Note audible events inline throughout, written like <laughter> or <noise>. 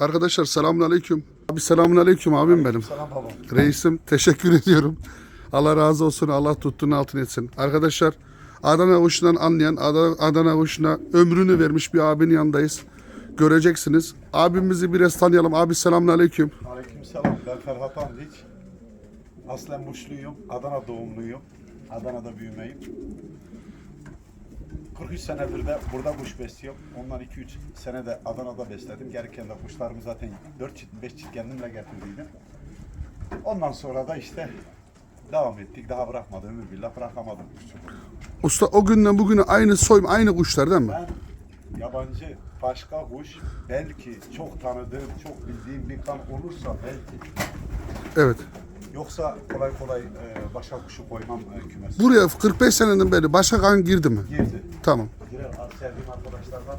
Arkadaşlar selamun aleyküm. Abi selamun aleyküm abim benim. Selam babam. Reisim <laughs> teşekkür ediyorum. Allah razı olsun. Allah tuttuğunu altın etsin. Arkadaşlar Adana kuşundan anlayan Adana, Adana kuşuna ömrünü vermiş bir abinin yanındayız. Göreceksiniz. Abimizi biraz tanıyalım. Abi selamun aleyküm. Aleyküm selam. Ben Ferhat Andiç. Aslen Muşluyum. Adana doğumluyum. Adana'da büyümeyim. 43 senedir de burada kuş besliyorum. Ondan 2-3 sene de Adana'da besledim. Gereken de kuşlarımı zaten 4 çift 5 çift kendimle getirdiydim. Ondan sonra da işte devam ettik. Daha bırakmadım. Ömür billah bırakamadım kuşçuluğu. Usta o günden bugüne aynı soy aynı kuşlar değil mi? Ben yabancı başka kuş belki çok tanıdığım, çok bildiğim bir kan olursa belki Evet. Yoksa kolay kolay e, başka kuşu koymam e, kümese. Buraya 45 seneden beri başka kan girdi mi? Girdi. Tamam. Sevdiğim arkadaşlardan.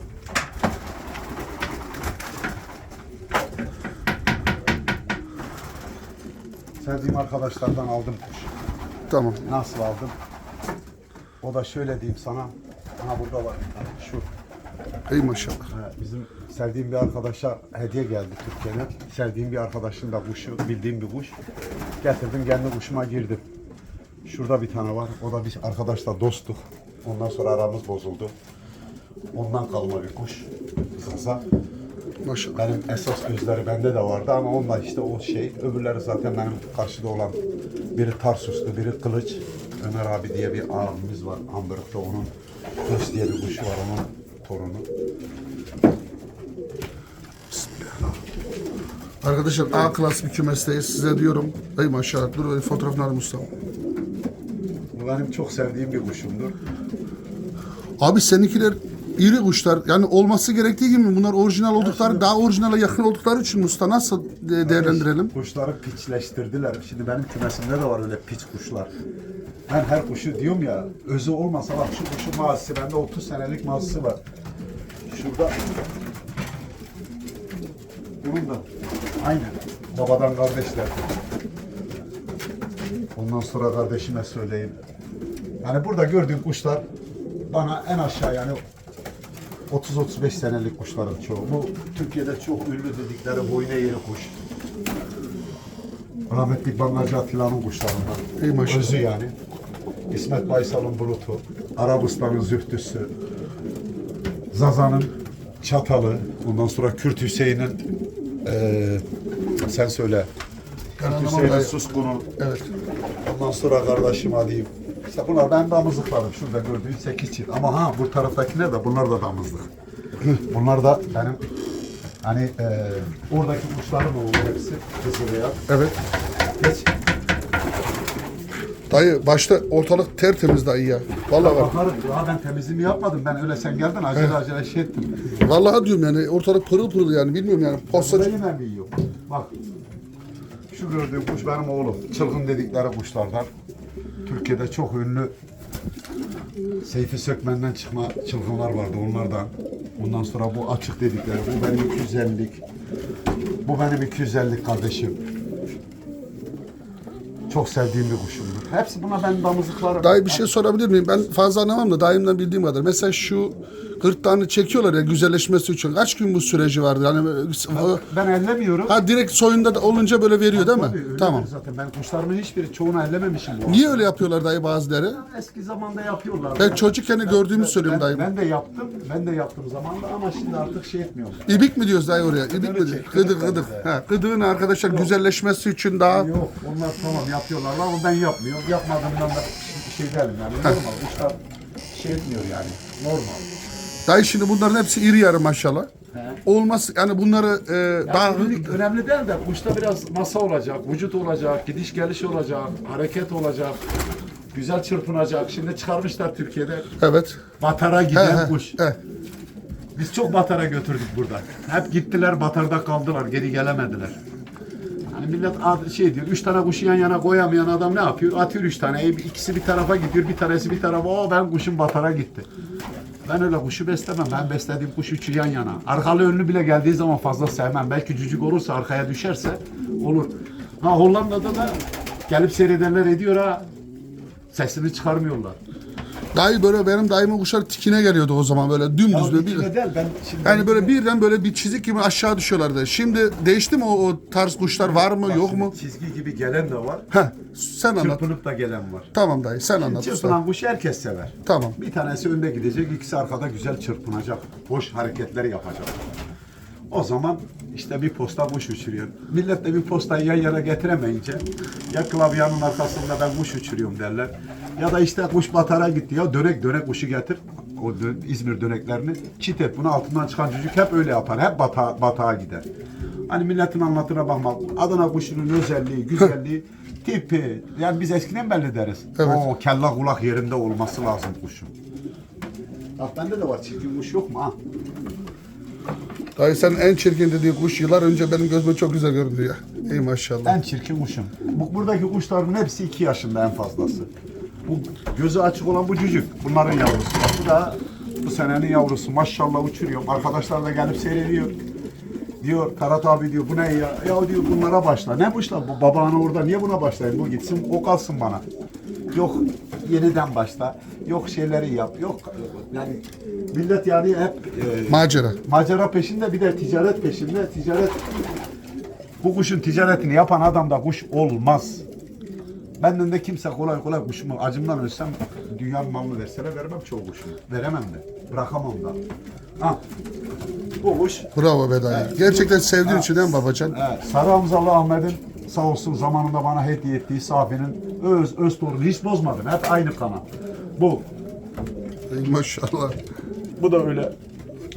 Sevdiğim arkadaşlardan aldım kuş. Tamam. Nasıl aldım? O da şöyle diyeyim sana. Aha burada var. Şu. Ey maşallah. Bizim sevdiğim bir arkadaşa hediye geldi Türkiye'den. Sevdiğim bir arkadaşın da kuşu, bildiğim bir kuş. Getirdim kendi kuşuma girdim. Şurada bir tane var. O da bir arkadaşla dostluk. Ondan sonra aramız bozuldu. Ondan kalma bir kuş. Zaza. Maşallah. Benim esas gözleri bende de vardı ama onlar işte o şey. Öbürleri zaten benim karşıda olan biri Tarsus'tu, biri Kılıç. Ömer abi diye bir abimiz var Hamburg'da onun Kılıç diye bir kuşu var onun torunu. Arkadaşlar A klas bir kümesteyiz. Size diyorum. Ey maşallah. Dur fotoğrafını alayım usta. Benim çok sevdiğim bir kuşumdur. Abi seninkiler iri kuşlar. Yani olması gerektiği gibi? Bunlar orijinal oldukları, daha orijinale yakın oldukları için usta nasıl de- değerlendirelim? Kuşları piçleştirdiler. Şimdi benim kümesimde de var öyle piç kuşlar. Ben her kuşu diyorum ya, özü olmasa bak şu kuşun mazisi, bende 30 senelik mazisi var. Şurada bunun da aynen babadan kardeşler. Ondan sonra kardeşime söyleyeyim. Yani burada gördüğüm kuşlar bana en aşağı yani 30-35 senelik kuşların çoğu. Bu Türkiye'de çok ünlü dedikleri boyun eğri kuş. Rahmetli Bangacı Atilla'nın kuşlarından. İyi maşallah. Özü yani. İsmet Baysal'ın Bulut'u. Arabistan'ın Zühtüsü. Zaza'nın Çatalı. Ondan sonra Kürt Hüseyin'in eee, sen söyle. Kürt Hüseyin'in dayı. Suskun'u. Evet. Ondan sonra kardeşim alayım. İşte bunlar ben damızlıkladım. Şurada gördüğün 8 çift. Ama ha bu taraftakiler de bunlar da damızlık. bunlar da benim hani eee oradaki kuşların oğlu hepsi. Kızıl beyaz. Evet. Geç. Dayı başta ortalık tertemiz dayı ya. Vallahi bak. Bakarım. Ya ben temizliğimi yapmadım. Ben öyle sen geldin acele acele şey ettim. Vallahi diyorum yani ortalık pırıl pırıl yani bilmiyorum yani. Burada Postacı. yine yiyor? Bak. Şu gördüğüm kuş benim oğlum. Çılgın dedikleri kuşlardan. Türkiye'de çok ünlü Seyfi Sökmen'den çıkma çılgınlar vardı onlardan. Ondan sonra bu açık dedikleri. Bu benim 250'lik. Bu benim 250'lik kardeşim. Çok sevdiğim bir kuşumdur. Hepsi buna ben damızlıklarım. Dayı bir şey sorabilir miyim? Ben fazla anlamam da dayımdan bildiğim kadar. Mesela şu gırtlağını çekiyorlar ya güzelleşmesi için. Kaç gün bu süreci vardı? Yani Ben ellemiyorum. ha direkt soyunda da olunca böyle veriyor değil Tabii, mi? öyledir Tamam. Zaten ben kuşlarımın hiçbiri çoğunu ellememişim bu Niye öyle yapıyorlar dayı bazıları? Eski zamanda yapıyorlar. Ben çocukken gördüğümü söylüyorum ben, dayım. Ben de yaptım. Ben de yaptım zamanında ama şimdi artık şey etmiyorum. İbik mi diyoruz dayı oraya? İbik mi? çek, Gıdık gıdık Ha, gıdığın arkadaşlar güzelleşmesi için daha Yok onlar tamam yapıyorlar ama ben yapmıyorum. Yapmadığımdan da bir şey derim yani. Normal. Kuşlar şey etmiyor yani. Normal. Dayı şimdi bunların hepsi iri yarı maşallah. Olmaz yani bunları e, daha Yani ünlük önemli değil de kuşta biraz masa olacak, vücut olacak, gidiş geliş olacak, hareket olacak. Güzel çırpınacak. Şimdi çıkarmışlar Türkiye'de. evet. Batara He, giden he, kuş. he. Biz çok batara götürdük burada. Hep gittiler batarda kaldılar, geri gelemediler. Hani millet ad- şey diyor, üç tane kuşu yan yana koyamayan adam ne yapıyor? Atıyor üç tane, ikisi bir tarafa gidiyor, bir tanesi bir tarafa. O ben kuşum batara gitti. Ben öyle kuşu beslemem. Ben beslediğim kuş üçü yan yana. Arkalı önlü bile geldiği zaman fazla sevmem. Belki cücük olursa arkaya düşerse olur. Ha Hollanda'da da gelip seyredenler ediyor ha. Sesini çıkarmıyorlar. Dayı böyle benim dayımın kuşları tikine geliyordu o zaman böyle dümdüz böyle bir değil ben şimdi Yani böyle birden böyle bir çizik gibi aşağı düşüyorlardı. Şimdi değişti mi o, o tarz kuşlar var mı Bak yok şimdi mu? Çizgi gibi gelen de var. Heh sen anlat. Çırpınıp da gelen var. Tamam dayı sen anlat usta. Çırpınan kuş herkes sever. Tamam. Bir tanesi önde gidecek, ikisi arkada güzel çırpınacak. Hoş hareketler yapacak. O zaman işte bir posta kuş uçuruyor. Millet de bir postayı yan yana getiremeyince ya klavyanın arkasında ben kuş uçuruyorum derler. Ya da işte kuş batara gitti ya dönek dönek kuşu getir. O dö- İzmir döneklerini çit et. Bunu altından çıkan çocuk hep öyle yapar. Hep bata, batağa gider. Hani milletin anlatına bakmak. Adana kuşunun özelliği, güzelliği, <laughs> tipi. Yani biz eskiden belli deriz. Evet. O kella kulak yerinde olması lazım kuşun. Bak bende de var çirkin kuş yok mu ha? Dayı sen en çirkin dediğin kuş yıllar önce benim gözüme çok güzel göründü ya. Ey maşallah. En çirkin kuşum. Bu, buradaki kuşların hepsi iki yaşında en fazlası. Bu gözü açık olan bu cücük. Bunların yavrusu. Bu da bu senenin yavrusu. Maşallah uçuruyor. Arkadaşlar da gelip seyrediyor. Diyor Karat abi diyor bu ne ya? Ya diyor bunlara başla. Ne başla? Bu babanı orada niye buna başlayayım? Bu gitsin o kalsın bana. Yok yeniden başla. Yok şeyleri yap. Yok yani millet yani hep e, Macera. macera peşinde bir de ticaret peşinde. Ticaret bu kuşun ticaretini yapan adam da kuş olmaz. Benden de kimse kolay kolay kuşumu acımdan ölsem dünyanın malını verseler vermem çoğu kuşumu. Veremem de. Bırakamam da. Ha. Bu kuş Bravo be dayı. Gerçekten sevdiğin için değil mi babacan? evet, Sarı Hamzalı Ahmet'in sağ olsun zamanında bana hediye ettiği Safi'nin öz öz torunu hiç bozmadım. Hep aynı kana. Bu. Ey maşallah. Bu da öyle.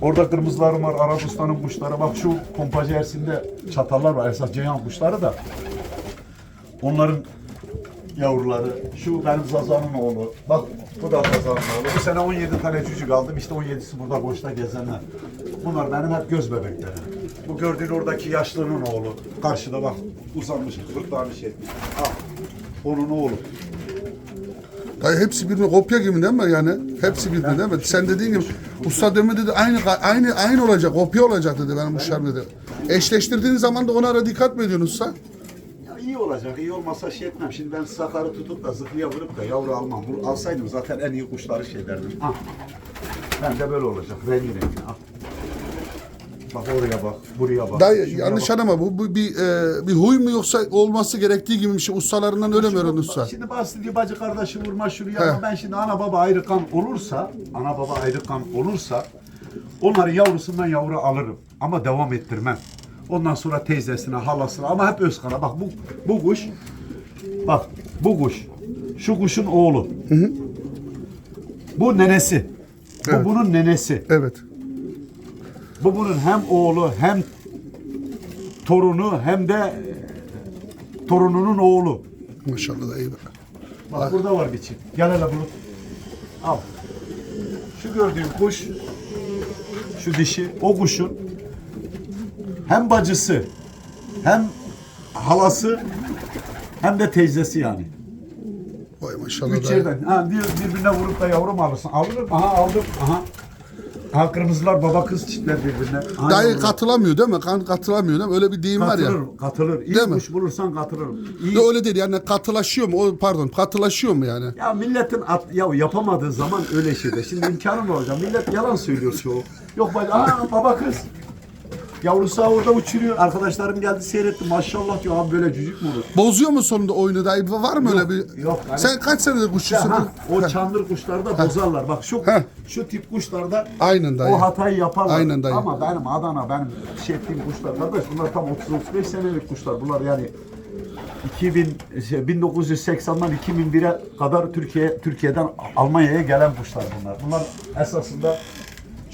Orada kırmızılarım var, Arap ustanın kuşları. Bak şu pompacı Ersin'de çatallar var. Esas Ceyhan kuşları da. Onların yavruları. Şu benim Zazan'ın oğlu. Bak bu da Zazan'ın oğlu. Bu sene 17 tane çocuk aldım. İşte 17'si burada boşta gezenler. Bunlar benim hep göz bebeklerim. Bu gördüğün oradaki yaşlının oğlu. Karşıda bak uzanmış, kırklarını şey etmiş. Al. Onun oğlu. Dayı hepsi birbirine kopya gibi değil mi yani? Hepsi birbirine değil mi? Sen dediğin gibi usta deme dedi aynı aynı aynı olacak, kopya olacak dedi benim kuşlarım dedi. Eşleştirdiğin zaman da onlara dikkat mi ediyorsun usta? Ya iyi olacak, iyi olmasa şey etmem. Şimdi ben sakarı tutup da zıhlıya vurup da yavru almam. Bunu alsaydım zaten en iyi kuşları şey derdim. Ah. Ben de böyle olacak, rengi rengi. Ah. Bak oraya bak, buraya bak. Dayı şuraya yanlış bak. anlama bu, bu bir e, bir huy mu yoksa olması gerektiği gibi bir şey ustalarından öyle mi öğrendin usta? Şimdi bazı diyor bacı kardeşi vurma şuraya ama ben şimdi ana baba ayrı kan olursa, ana baba ayrı kan olursa onların yavrusundan yavru alırım. Ama devam ettirmem. Ondan sonra teyzesine, halasına ama hep öz kana. Bak bu, bu kuş, bak bu kuş, şu kuşun oğlu. Bu nenesi. Bu Evet. bunun nenesi. Evet. Bu bunun hem oğlu hem torunu hem de e, torununun oğlu. Maşallah dayı. be. Bak burada var bir çift. Gel hele bulut. Al. Şu gördüğün kuş, şu dişi, o kuşun hem bacısı, hem halası, hem de teyzesi yani. Vay maşallah Üç yerden. Ha, diyor birbirine vurup da yavrum alırsın. Alırım. Aha aldım. Aha. Aha kırmızılar baba kız çiftler birbirine. Aha, Dayı yavrum. katılamıyor değil mi? Kan katılamıyor değil mi? Öyle bir deyim var ya. Katılır, katılır. İyi Değil mi? kuş bulursan katılırım. İyi. De öyle değil yani katılaşıyor mu? O, pardon katılaşıyor mu yani? Ya milletin at, ya yapamadığı zaman öyle şeyde. Şimdi imkanım var hocam. Millet yalan söylüyor çoğu. Yok bak aa baba kız. Yavrusu orada uçuruyor. Arkadaşlarım geldi seyretti. Maşallah diyor abi böyle cücük mü olur? Bozuyor mu sonunda oyunu dayı? Var mı öyle bir? yok. Hani- Sen kaç senedir kuşçusun? ha, o çandır kuşlarda bozarlar. Bak şu Heh. şu tip kuşlarda Aynen dayı. o hatayı yaparlar. Aynen dayı. Ama benim Adana benim şey ettiğim kuşlar kardeş bunlar tam 30-35 senelik kuşlar. Bunlar yani 2000 şey, 1980'den 2001'e kadar Türkiye Türkiye'den Almanya'ya gelen kuşlar bunlar. Bunlar esasında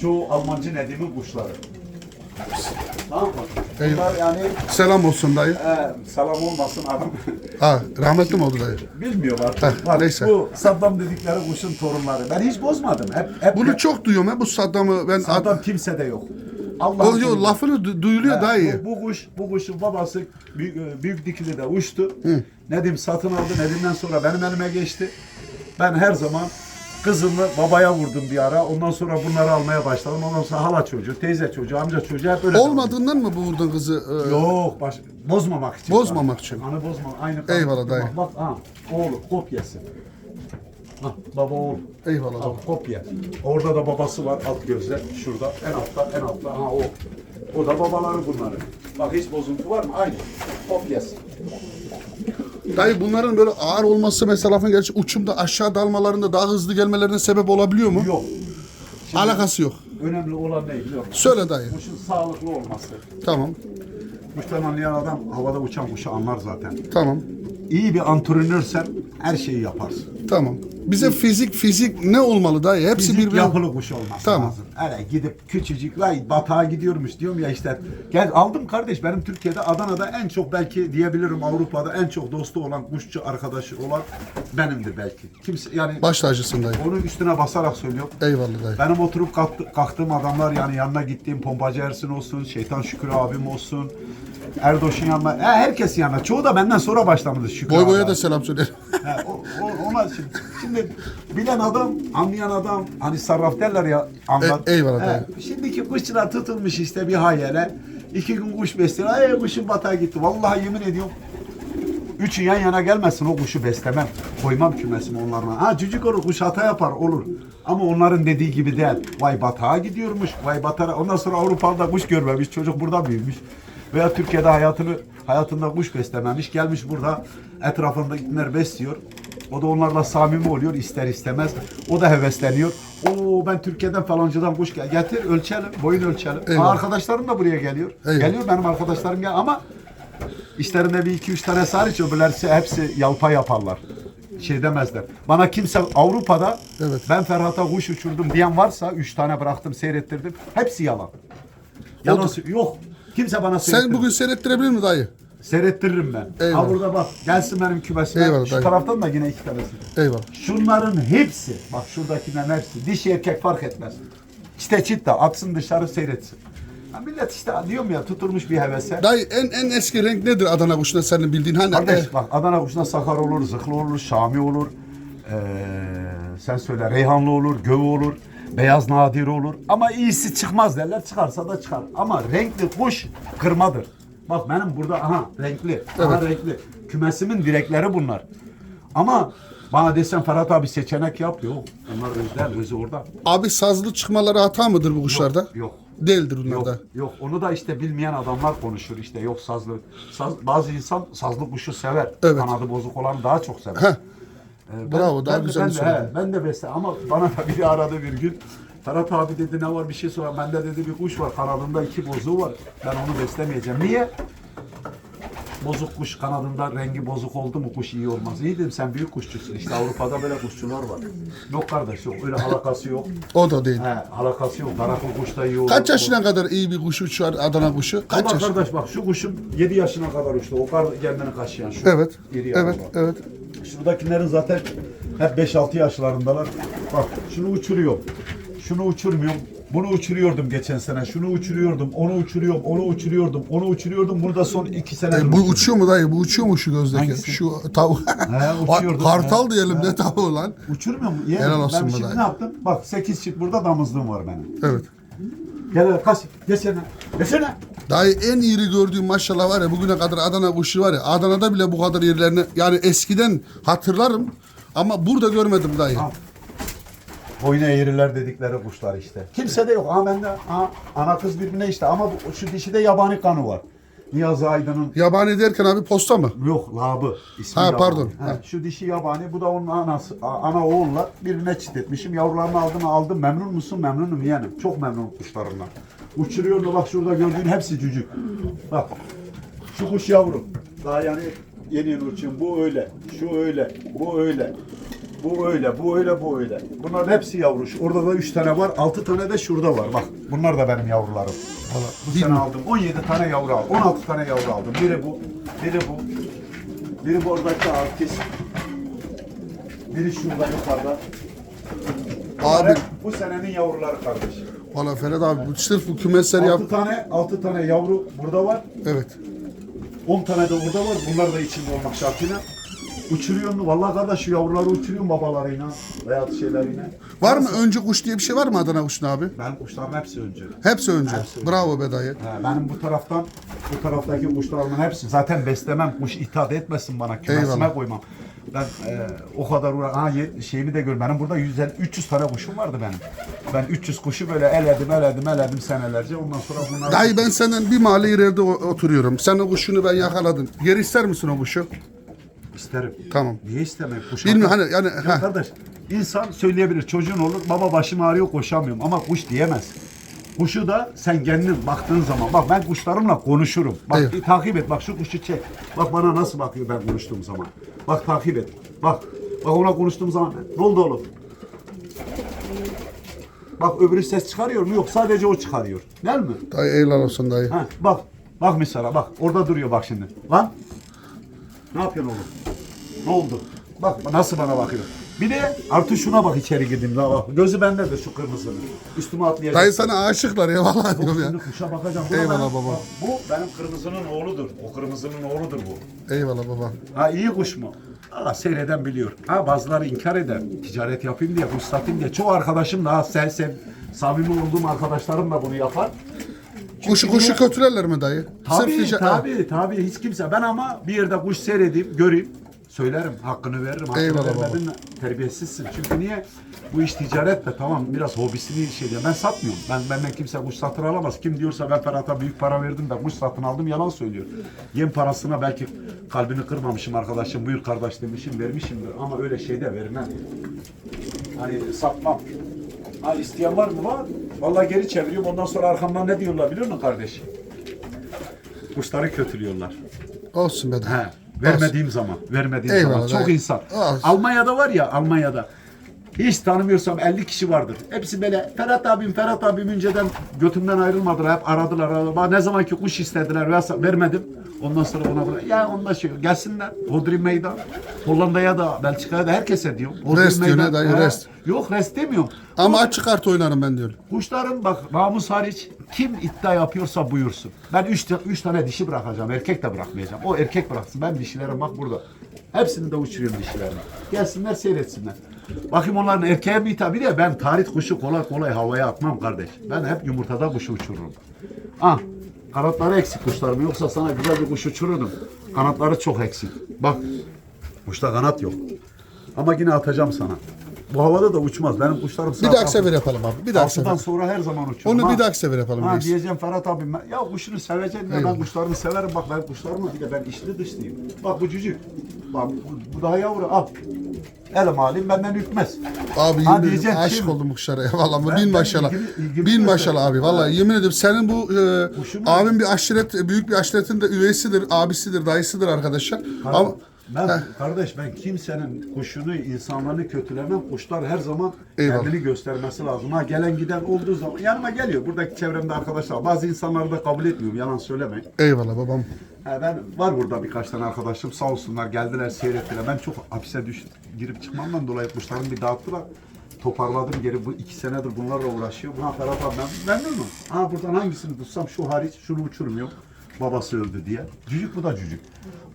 çoğu Almancı Nedim'in kuşları. Eyvallah. yani Selam olsun dayı. e, salam olmasın adam. Ha rahmetli mi oldu dayı? Bilmiyorum artık. Bak, neyse. Bu Saddam dedikleri kuşun torunları. Ben hiç bozmadım. Hep, hep Bunu çok duyuyorum ha bu Saddam'ı ben Saddam kimse de yok. Allah o yo, lafını du- duyuluyor dayı. Bu, bu kuş, bu kuşun babası büyük, e, büyük dikili de uçtu. Nedim satın aldı. Nedim'den sonra benim elime geçti. Ben her zaman kızımı babaya vurdum bir ara. Ondan sonra bunları almaya başladım. Ondan sonra hala çocuğu, teyze çocuğu, amca çocuğu hep öyle. devam Olmadığından mı bu vurdun kızı? Ee, Yok baş, bozmamak için. Bozmamak için. Hani bozma aynı. Eyvallah dayı. Bak, bak ha, oğlu kopyası. Hah, baba oğul. Eyvallah. Al kopya. Orada da babası var alt gözde. Şurada en altta en altta. Ha o. O da babaları bunların. Bak hiç bozuntu var mı? Aynı. Kopyası. Dayı bunların böyle ağır olması mesela lafın gerçi uçumda aşağı dalmalarında daha hızlı gelmelerine sebep olabiliyor mu? Yok. Şimdi Alakası yok. önemli olan ne biliyor musun? Söyle dayı. Kuşun sağlıklı olması. Tamam. Kuştan anlayan adam havada uçan kuşu anlar zaten. Tamam. İyi bir antrenörsen her şeyi yaparsın. Tamam. Bize fizik fizik ne olmalı dayı? Hepsi Fizik birbirine... yapılı kuş olması Tamam. lazım. Hele gidip küçücük vay batağa gidiyormuş diyorum ya işte. Gel aldım kardeş benim Türkiye'de Adana'da en çok belki diyebilirim Avrupa'da en çok dostu olan kuşçu arkadaşı olan benimdir belki. Kimse yani Baş tacısın dayı. onun üstüne basarak söylüyorum. Eyvallah dayı. Benim oturup kalktı- kalktığım adamlar yani yanına gittiğim Pompacı Ersin olsun, Şeytan Şükür abim olsun, Erdoş'un yanına, e, herkesin yanına. Çoğu da benden sonra başlamadı Şükür Boy abi. boya da selam söylerim. O, o, ona şimdi, şimdi bilen adam, anlayan adam, hani sarraf derler ya anlar. E- eyvallah dayı. Şimdiki kuşçular tutulmuş işte bir hayale. İki gün kuş besliyor. Ay kuşun batağa gitti. Vallahi yemin ediyorum. Üçü yan yana gelmesin o kuşu beslemem. Koymam kümesime onlarına. Ha cücük olur kuş hata yapar olur. Ama onların dediği gibi değil. Vay batağa gidiyormuş. Vay batağa. Ondan sonra Avrupa'da kuş görmemiş. Çocuk burada büyümüş. Veya Türkiye'de hayatını hayatında kuş beslememiş. Gelmiş burada etrafındakiler besliyor. O da onlarla samimi oluyor ister istemez. O da hevesleniyor. Oo ben Türkiye'den falancıdan kuş gel. Getir ölçelim. Boyun ölçelim. Eyvallah. Aa, arkadaşlarım da buraya geliyor. Eyvallah. Geliyor benim arkadaşlarım gel ama İşlerinde bir iki üç tane hariç öbürlerse hepsi yalpa yaparlar. Şey demezler. Bana kimse Avrupa'da Evet. ben Ferhat'a kuş uçurdum diyen varsa üç tane bıraktım seyrettirdim. Hepsi yalan. Yalan yok. Kimse bana Sen seyrettirmez. bugün seyrettirebilir mi dayı? Seyrettiririm ben. Eyvallah. Ha burada bak gelsin benim kümesime. Eyvallah, Şu dayı. taraftan da yine iki tanesi. Eyvallah. Şunların hepsi bak şuradakilerin hepsi dişi erkek fark etmez. İşte çitta atsın dışarı seyretsin. Ha millet işte diyorum ya tutulmuş bir hevese. Dayı en en eski renk nedir Adana kuşunda senin bildiğin? Hani Kardeş e, bak Adana kuşuna sakar olur, zıklı olur, şami olur. Ee, sen söyle reyhanlı olur, göğü olur, beyaz nadir olur. Ama iyisi çıkmaz derler, çıkarsa da çıkar. Ama renkli kuş kırmadır. Bak benim burada aha renkli, aha renkli. Kümesimin direkleri bunlar. Ama bana desen Ferhat abi seçenek yap. Yok. Onlar özler, özü orada. abi sazlı çıkmaları hata mıdır bu kuşlarda? Yok. Değildir Yok, bunlarda. yok onu da işte bilmeyen adamlar konuşur işte yok sazlı. Saz, bazı insan sazlı kuşu sever. Evet. Kanadı bozuk olanı daha çok sever. Heh. Ee, Bravo, daha ben, güzel ben de, söyledin. he, ben de besle ama bana da biri aradı bir gün. Ferhat abi dedi ne var bir şey sor. Bende dedi bir kuş var kanadında iki bozuğu var. Ben onu beslemeyeceğim. Niye? Bozuk kuş kanadında rengi bozuk oldu mu kuş iyi olmaz. İyi dedim sen büyük kuşçusun. İşte Avrupa'da böyle kuşçular var. Yok kardeş yok. Öyle alakası yok. O da değil. He, alakası yok. Karakol kuş da iyi olur. Kaç yaşına kadar iyi bir kuş uçar Adana kuşu? Kaç Ama kardeş bak şu kuşum 7 yaşına kadar uçtu. O kar kendini kaşıyan şu. Evet. İri Evet, yavrular. evet. Şuradakilerin zaten hep 5-6 yaşlarındalar. Bak şunu uçuruyorum. Şunu uçurmuyorum. Bunu uçuruyordum geçen sene. Şunu uçuruyordum. Onu uçuruyorum. Onu uçuruyordum. Onu uçuruyordum. Bunu da son 2 senedir E, bu uçuyor mu dayı? Bu uçuyor mu şu gözdeki? Hangisi? Şu tavuk. He, <laughs> uçuyordu. Kartal He. diyelim ne tavuğu lan? Uçurmuyor mu? Yeğenim, Helal olsun ben be şimdi dayı. ne yaptım? Bak 8 çift burada damızlığım var benim. Evet. Gel kaç. Desene. Desene. Dayı en iri gördüğüm maşallah var ya bugüne kadar Adana kuşu var ya Adana'da bile bu kadar yerlerini yani eskiden hatırlarım ama burada görmedim dayı. Ha. Boyuna eğriler dedikleri kuşlar işte. Kimse de yok. Ha bende ha, ana kız birbirine işte ama bu, şu dişide yabani kanı var. Niyazi Aydın'ın Yabani derken abi posta mı? yok labı ismi Ha, yabani. pardon. Ha, Ha. Şu dişi yabani bu da onun anası a- ana oğulla birbirine çit etmişim. Yavrularını aldım aldım. Memnun musun? Memnunum yeğenim. Çok memnunum kuşlarımdan. Uçuruyor da bak şurada gördüğün hepsi cücük. Bak şu kuş yavrum. Daha yani yeni yeni uçuyorum. Bu öyle. Şu öyle. Bu öyle. Bu öyle, bu öyle, bu öyle. Bunların hepsi yavru. Şu- Orada da 3 tane var, 6 tane de şurada var. Bak bunlar da benim yavrularım. Bu sene aldım. 17 tane yavru aldım. 16 tane yavru aldım. Biri bu, biri bu. Biri bu oradaki artist. Biri şurada yukarıda. Bunlar Abi hep bu senenin yavruları kardeş. valla Ferhat abi bu sırf bu kümesleri yap. 6 tane 6 tane yavru burada var. Evet. 10 tane de burada var. Bunlar da içinde olmak şartıyla. Uçuruyorsun. Vallahi kardeş şu yavruları uçuruyorsun babalarıyla veya şeylerine. Var mı önce kuş diye bir şey var mı Adana kuşunda abi? Ben kuşların hepsi önce. Hepsi önce. Hepsi önce. Bravo be dayı. He, benim bu taraftan bu taraftaki kuşlarımın hepsi zaten beslemem kuş itaat etmesin bana kümesime Eyvallah. koymam. Ben e, o kadar uğra ha, ye- şeyimi de gör. Benim burada 150 300 tane kuşum vardı benim. Ben 300 kuşu böyle eledim, eledim, eledim senelerce. Ondan sonra bunlar Dayı ben senden bir mahalle ileride o- oturuyorum. Sen o kuşunu ben yakaladım. Geri ister misin o kuşu? İsterim. Tamam. Niye istemek? Kuş Bilmiyorum hani yani Ya heh. kardeş insan söyleyebilir çocuğun olur baba başım ağrıyor koşamıyorum ama kuş diyemez. Kuşu da sen kendin baktığın zaman bak ben kuşlarımla konuşurum. Bak Evet. bir takip et bak şu kuşu çek. Bak bana nasıl bakıyor ben konuştuğum zaman. Bak takip et. Bak. Bak ona konuştuğum zaman ne oldu oğlum? Bak öbürü ses çıkarıyor mu? Yok sadece o çıkarıyor. Değil mi? Dayı eyvallah olsun dayı. Ha, bak. Bak mesela bak. Orada duruyor bak şimdi. Lan. Ne yapıyorsun oğlum? Ne oldu? Bak nasıl bana bakıyor. Bir de artık şuna bak içeri girdiğimde bak. Gözü bende de şu kırmızının. Üstüme atlayacak. Dayı sana aşıklar ya vallahi diyorum ya. şimdi kuşa bakacağım. Bu Eyvallah baba. bak, Bu benim kırmızının oğludur. O kırmızının oğludur bu. Eyvallah baba. Ha iyi kuş mu? Aa, seyreden biliyor. Ha bazıları inkar eder. Ticaret yapayım diye, kuş satayım diye. Çoğu arkadaşım da ha, sen, sen, samimi olduğum arkadaşlarım da bunu yapar. Kuşu kuşu kötülerler mi dayı? Tabii Sırf tabii tabii hiç kimse. Ben ama bir yerde kuş seyredeyim, göreyim. Söylerim, hakkını veririm. Hakkını Eyvallah vermedin terbiyesizsin. Çünkü niye? Bu iş ticaret de tamam biraz hobisini şey diyor. Ben satmıyorum. Ben benden kimse kuş satın alamaz. Kim diyorsa ben Ferhat'a büyük para verdim de kuş satın aldım yalan söylüyor. Yem parasına belki kalbini kırmamışım arkadaşım. Buyur kardeş demişim vermişimdir. Ama öyle şeyde vermem. Hani satmam. Ha isteyen var mı? Var. Vallahi geri çeviriyorum. Ondan sonra arkamdan ne diyorlar biliyor musun kardeş? Kuşları kötülüyorlar. Olsun be. He. Vermediğim zaman, vermediğim Eyvallah, zaman çok insan. Olsun. Almanya'da var ya, Almanya'da. Hiç tanımıyorsam 50 kişi vardır. Hepsi böyle Ferhat abim, Ferhat abim önceden götümden ayrılmadılar. Hep aradılar, aradılar. Ne zaman ki kuş istediler veya vermedim. Ondan sonra ona bırak. Ya onda şey. Gelsinler. Hodri meydan. Hollanda'ya da Belçika'ya da herkese diyor. Hodri Rest diyor, ne dayı, rest. Yok rest demiyorum. Ama açık kart oynarım ben diyor. Kuşların bak Ramus hariç kim iddia yapıyorsa buyursun. Ben üç, üç tane dişi bırakacağım. Erkek de bırakmayacağım. O erkek bıraksın. Ben dişilerim bak burada. Hepsini de uçuruyorum dişlerini. Gelsinler seyretsinler. Bakayım onların erkeğe bir tabi de ben tarih kuşu kolay kolay havaya atmam kardeş. Ben hep yumurtada kuşu uçururum. Ah kanatları eksik kuşlarım yoksa sana güzel bir kuş uçururdum. Kanatları çok eksik. Bak kuşta kanat yok. Ama yine atacağım sana. Bu havada da uçmaz. Benim kuşlarım Bir dahaki sefer yapalım abi. Bir dahaki Altıdan sefer. sonra her zaman uçuyorum. Onu bir dahaki sefer yapalım. Ha reis. diyeceğim Ferhat abim ben- ya kuşunu seveceksin ya ben Eyvallah. kuşlarımı severim bak ben kuşlarımı bir de ben içli dışlıyım. Bak bu cücük. Bak bu, bu daha yavru al. Elim alayım benden ürkmez. Abi Ha, yemin ederim diyeceğim, aşık şimdi- oldum bu kuşlara ya. <laughs> Vallahi Ben- bin ben maşallah. ilgimi- ilgimi bin göstereyim. maşallah abi. Vallahi yemin ediyorum senin bu e, Kuşumu- abin bir aşiret, büyük bir aşiretin de üyesidir, abisidir, dayısıdır arkadaşlar. Ama Ben kardeş ben kimsenin kuşunu, insanlarını kötülemem. Kuşlar her zaman Eyvallah. kendini göstermesi lazım. Ha gelen giden olduğu zaman yanıma geliyor. Buradaki çevremde arkadaşlar bazı insanları da kabul etmiyorum. Yalan söylemeyin. eyvallah babam. Ha, ben var burada birkaç tane arkadaşım sağ olsunlar geldiler seyrettiler. Ben çok hapise düş, girip çıkmamdan dolayı kuşlarımı bir dağıttılar. Toparladım geri bu iki senedir bunlarla uğraşıyorum. Ha Ferhat abi ben memnunum. Ha buradan hangisini tutsam şu hariç şunu uçurmuyorum. Babası öldü diye. Cücük bu da cücük.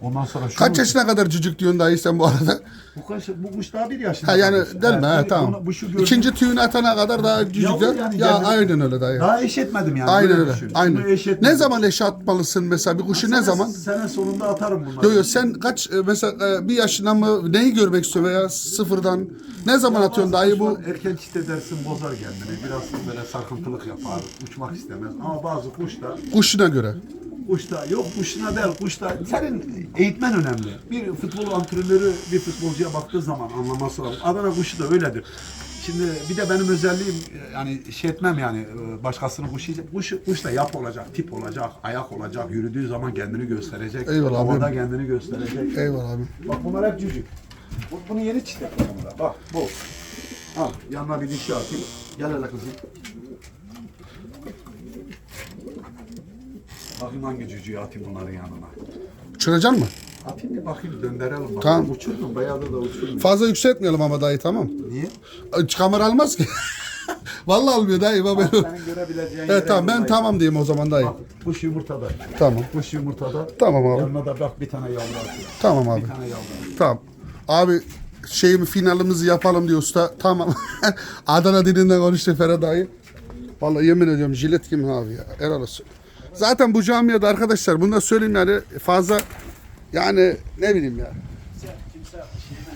Ondan sonra şunu Kaç yaşına kadar cücük diyorsun dayı sen bu arada? Bu, kaç, bu kuş daha bir yaşında. Ha yani kardeşim. delme ha tamam. bunu- bu şu gördüğün- İkinci tüyünü atana kadar daha cücükler. bu yani ya kendini- aynen öyle dayı. Daha eş etmedim yani. Aynen böyle öyle. düşün. Aynen. Eş etmedim. Ne zaman eşe atmalısın mesela bir kuşu ne Sene- zaman? Sene sonunda atarım bunları. Yo yo sen kaç e, mesela e, bir yaşına mı neyi görmek istiyor veya sıfırdan ne zaman atıyorsun dayı bu? Kuşlar Erken çit edersin bozar kendini. Biraz böyle sarkıntılık yapar. Uçmak istemez. Ama bazı kuşlar Kuşuna göre. Kuşta yok kuşuna değil kuşta. Senin eğitmen önemli. Bir futbol antrenörü bir futbolcuya baktığı zaman anlaması lazım. Adana kuşu da öyledir. Şimdi bir de benim özelliğim e, yani şey etmem yani e, başkasının kuşu. Kuş, kuş da yap olacak, tip olacak, ayak olacak, yürüdüğü zaman kendini gösterecek. Eyvallah. Havada kendini gösterecek. Eyvallah abi. Bak bunlar hep cücük. Bu, bunu yeni çiftledim bunlar. Bak bu. Al yanına bir dişi atayım. Gel hele kızım. Bakayım hangi cücüğü atayım bunların yanına. Uçuracaksın mı? Atayım bir bakayım döndürelim bakalım. Tamam. Uçurdum bayağı da uçurdum. Fazla yükseltmeyelim ama dayı tamam. Niye? Hiç Kamera almaz ki. <laughs> Vallahi almıyor dayı. Ben, Senin görebileceğin evet tamam ben tamam diyeyim o zaman dayı. Bak kuş yumurtada. Tamam. Kuş yumurtada. Tamam abi. Yanına da bak bir tane yavru atıyor. Tamam abi. Bir tane yavru atıyor. Tamam. Abi şeyimi finalimizi yapalım diyor usta. Tamam. <laughs> Adana dilinden konuştu Ferhat dayı. Vallahi yemin ediyorum jilet gibi abi ya. Helal olsun. Zaten bu camiada arkadaşlar bunu da söyleyeyim yani fazla yani ne bileyim ya.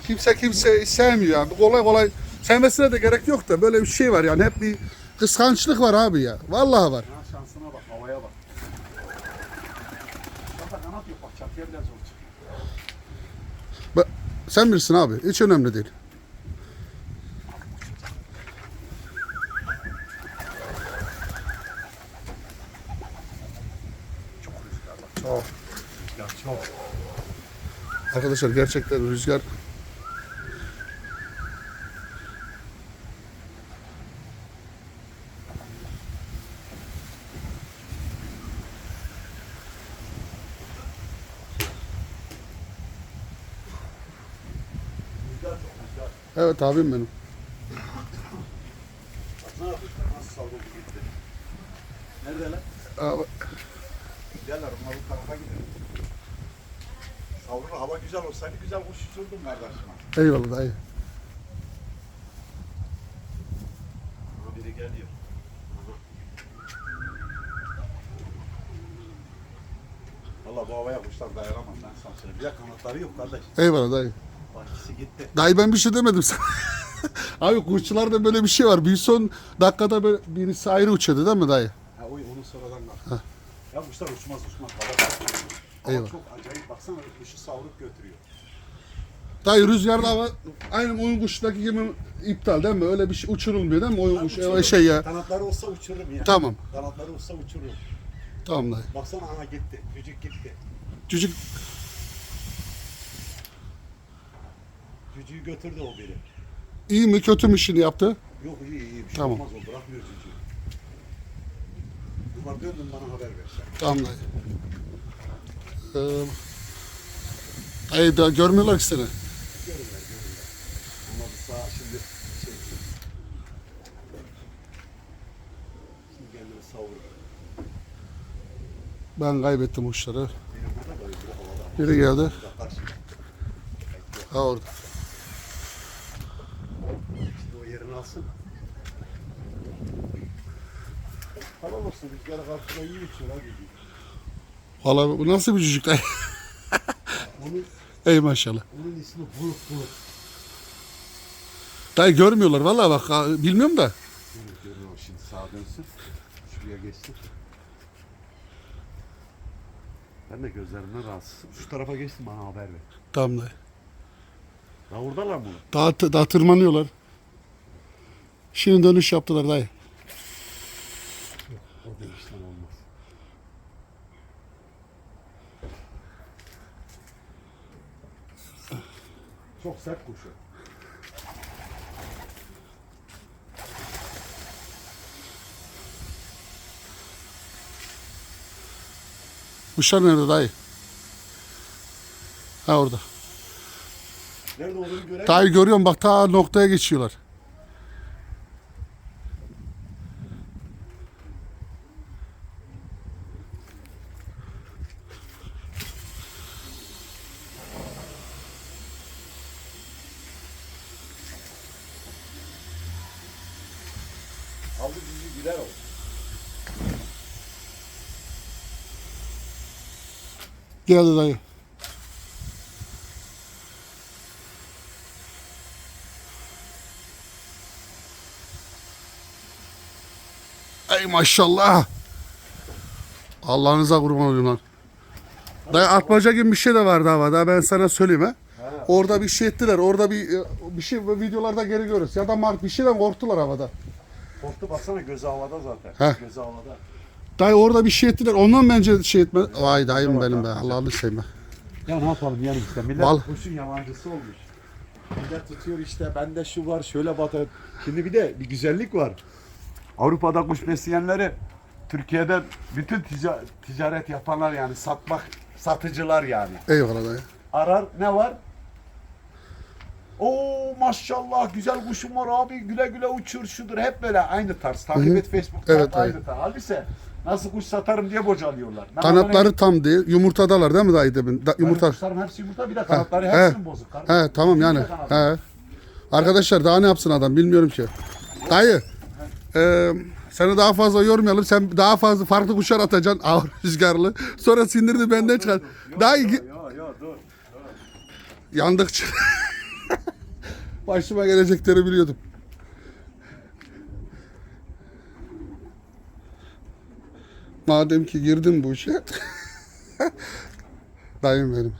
Kimse, kimse sevmiyor yani. Kolay kolay sevmesine de gerek yok da böyle bir şey var yani hep bir kıskançlık var abi ya. Vallahi var. Şansına bak, havaya bak. Çanta kanat yok bak, çatıya biraz zor çıkıyor. Bak, sen bilirsin abi. Hiç önemli değil. Çok. Arkadaşlar gerçekten rüzgar. Evet abim benim. Bak ne yapıyorsun? Nasıl savruldu gitti. Neredeler? Abi, Giderler, onlar bu tarafa gidiyor. Savrulu hava güzel uçurdum kardeşim. eyvallah dayı. Biri geliyor. Valla bu havaya kuşlar dayanamaz ben sana söyleyeyim. Bir de kanatları yok kardeş. Eyvallah dayı. Bak ikisi gitti. Dayı ben bir şey demedim sana. <laughs> abi kuşçularda böyle bir şey var. Bir son dakikada böyle birisi ayrı uçuyordu değil mi dayı? Ha o onu sonradan kalktı. Ya kuşlar uçmaz uçmaz. Hava Eyvallah. çok acayip. Baksana kuşu savrulup götürüyor. Dayı rüzgarda hava aynı oyun kuşundaki gibi iptal değil mi? Öyle bir şey uçurulmuyor değil mi? Oyun kuş uçururum. öyle şey ya. Kanatları olsa uçururum ya. Tamam. Kanatları olsa uçururum. Tamam dayı. Baksana aha gitti. Cücük gitti. Cücük Cücüğü götürdü o biri. iyi mi kötü mü işini yaptı? Yok iyi iyi bir şey Tamam. olmaz o bırakmıyor cücüğü. Bunlar döndün bana haber ver sen. Tamam dayı. Ee, dayı da görmüyorlar ki seni. Görürler görürler. Ama bu sağ şimdi şey. Şimdi kendini savurur. Ben kaybettim uçları. Biri geldi. Ha orada. O yerini alsın. Helal olsun rüzgara karşı da iyi uçuyor ha. Valla bu nasıl bir cücük? <laughs> Onun, Ey maşallah. onun ismi Bulut Bulut. Dayı görmüyorlar valla bak ha, bilmiyorum da. Görüyor, görüyor şimdi sağa dönsün. Şuraya geçsin. Ben de gözlerimden rahatsızım. Şu tarafa geçsin bana haber ver. Tamam dayı. Ya oradalar mı? Daha, daha tırmanıyorlar. Şimdi dönüş yaptılar dayı. O değişten olmaz. Çok sert kuşu. Kuşlar nerede dayı? Ha orada. Nerede olduğunu görelim. Dayı görüyorum bak ta noktaya geçiyorlar. Aldı bizi güler oldu. Geldi dayı. Ey maşallah. Allah'ınıza kurban olayım lan. Dayı atmaca gibi bir şey de vardı havada ben sana söyleyeyim ha. Orada bir şey ettiler. Orada bir bir şey videolarda geri görürüz. Ya da mark bir şeyden korktular havada. Korktu baksana gözü havada zaten. Heh. Gözü havada. Dayı orada bir şey ettiler. Ondan bence şey etme. Vay dayım benim be. Allah'ını seveyim. ya. Ya ne yapalım yani işte millet Val- kuşun yabancısı olmuş. Millet tutuyor işte bende şu var şöyle batı. Şimdi bir de bir güzellik var. Avrupa'da kuş besleyenleri Türkiye'de bütün tica- ticaret yapanlar yani satmak satıcılar yani. Eyvallah dayı. Arar ne var? Oo maşallah güzel kuşum var abi güle güle uçur şudur hep böyle aynı tarz. Takip Hı hı. et Facebook'ta Evet, aynı tarz. Halbuki nasıl kuş satarım diye bocalıyorlar. Ben Kanatları tam değil. Yumurtadalar değil mi dayı demin? Da, Yumurta. yumurta. Kuşların hepsi yumurta bir de kanatları he. hepsinin bozuk. kardeşim. He tamam yani. He. Arkadaşlar daha ne yapsın adam bilmiyorum ki. Dayı. E, seni daha fazla yormayalım. Sen daha fazla farklı kuşlar atacaksın. <laughs> Ağır rüzgarlı. Sonra sindirdi benden çıkar. Dayı yok, gi- yok, yok, dur. yandık. <laughs> Başıma gelecekleri biliyordum. Madem ki girdim bu işe. <laughs> Dayım benim.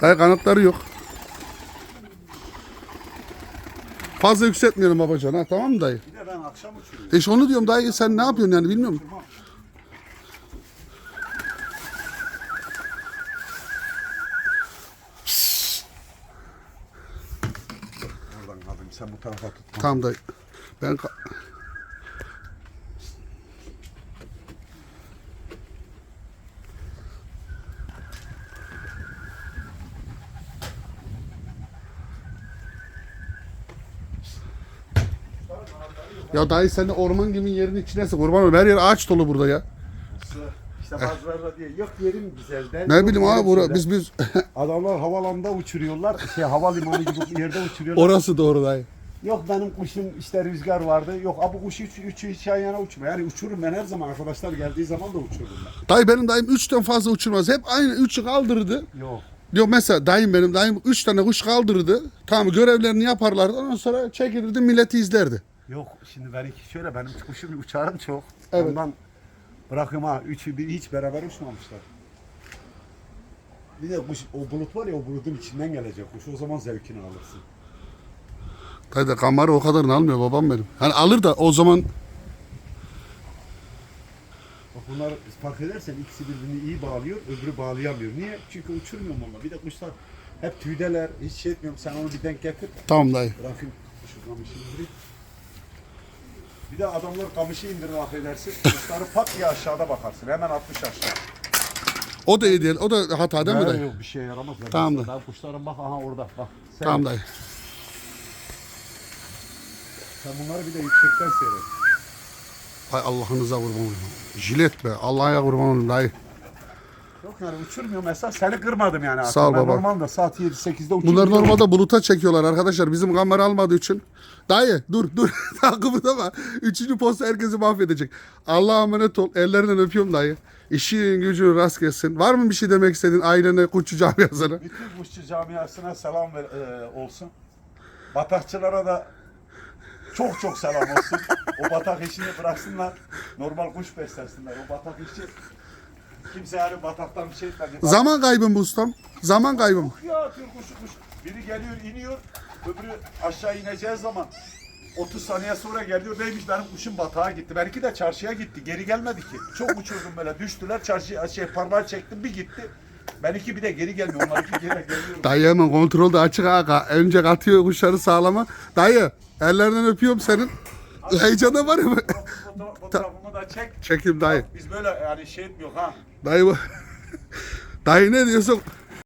Dayı kanatları yok. Fazla yükseltmeyelim babacan ha tamam mı dayı? Bir de ben akşam uçuruyorum. İşte onu diyorum dayı sen ne yapıyorsun yani bilmiyorum. Oradan alayım sen bu tarafa tut. Tamam dayı. Ben Ya dayı sen de orman gibi yerin içindesin. Kurban olayım. Her yer ağaç dolu burada ya. <laughs> Da diyor yok yerim güzel. der, Ne bileyim abi bura, güzel." biz biz <laughs> Adamlar havalanda uçuruyorlar. Şey havalimanı gibi bir yerde uçuruyorlar. orası doğru dayı. Yok benim kuşum işte rüzgar vardı. Yok abi kuş üç, üç, üç yan yana uçma. Yani uçururum ben her zaman arkadaşlar geldiği zaman da uçururum ben. Dayı benim dayım üçten fazla uçurmaz. Hep aynı üçü kaldırdı. Yok. Diyor mesela dayım benim dayım üç tane kuş kaldırdı. Tamam görevlerini yaparlardı. Ondan sonra çekilirdi milleti izlerdi. Yok şimdi benimki şöyle benim kuşum uçarım çok. Evet. Ondan bırakıyorum ha. Üçü bir hiç beraber uçmamışlar. Bir de kuş, o bulut var ya o bulutun içinden gelecek kuş. O zaman zevkini alırsın. Dayı da kamarı o kadarını almıyor babam benim. Hani alır da o zaman Bak bunlar fark edersen ikisi birbirini iyi bağlıyor, öbürü bağlayamıyor. Niye? Çünkü uçurmuyorum onunla. Bir de kuşlar hep tüydeler, hiç şey etmiyorum. Sen onu bir denk getir. tamam dayı. Bırakayım şu kamışı indireyim. Bir de adamlar kamışı indirir affedersin. Kuşları pat diye aşağıda bakarsın. Hemen 60 aşağı. O da iyi değil. O da hata değil mi dayı? Yok bir şey yaramaz. Tamam da. Daha kuşların bak aha orada bak. Sen, Tamam dayı. sen bunları bir de yüksekten seyret. Hay Allah'ınıza kurban olayım. Jilet be. Allah'a kurban olayım dayı. Yok yani uçurmuyorum mesela seni kırmadım yani. Sağ ol ben baba. Normalde saat 7-8'de uçuruyorum. Bunlar normalde buluta çekiyorlar arkadaşlar. Bizim kamera almadığı için. Dayı dur dur. <laughs> Daha kıpırdama. Üçüncü posta herkesi mahvedecek. Allah'a emanet ol. Ellerinden öpüyorum dayı. İşin gücün rast gelsin. Var mı bir şey demek istediğin ailene, kuşçu camiasına? Bütün kuşçu camiasına selam ver, e, olsun. Batakçılara da çok çok selam olsun. o batak işini bıraksınlar. Normal kuş beslesinler. O batak işi kimse yani bataktan bir şey etmedi. Zaman kaybım bu ustam. Zaman kaybım. Ya Türk kuşu kuş. Biri geliyor iniyor. Öbürü aşağı ineceği zaman 30 saniye sonra geliyor. Neymiş benim kuşum batağa gitti. Belki de çarşıya gitti. Geri gelmedi ki. Çok uçurdum böyle. Düştüler çarşıya şey parmağı çektim bir gitti. Benimki bir de geri gelmiyor. Onlarınki geri geliyor. Dayı hemen kontrolde açık aga. Önce katıyor kuşları sağlama. Dayı ellerinden öpüyorum senin. Heyecanı var ya. Fotoğraf- Fotoğrafımı da çek. Çekim dayı. Biz böyle yani şey etmiyor ha. Dayı bu. <laughs> Dayı ne diyorsun?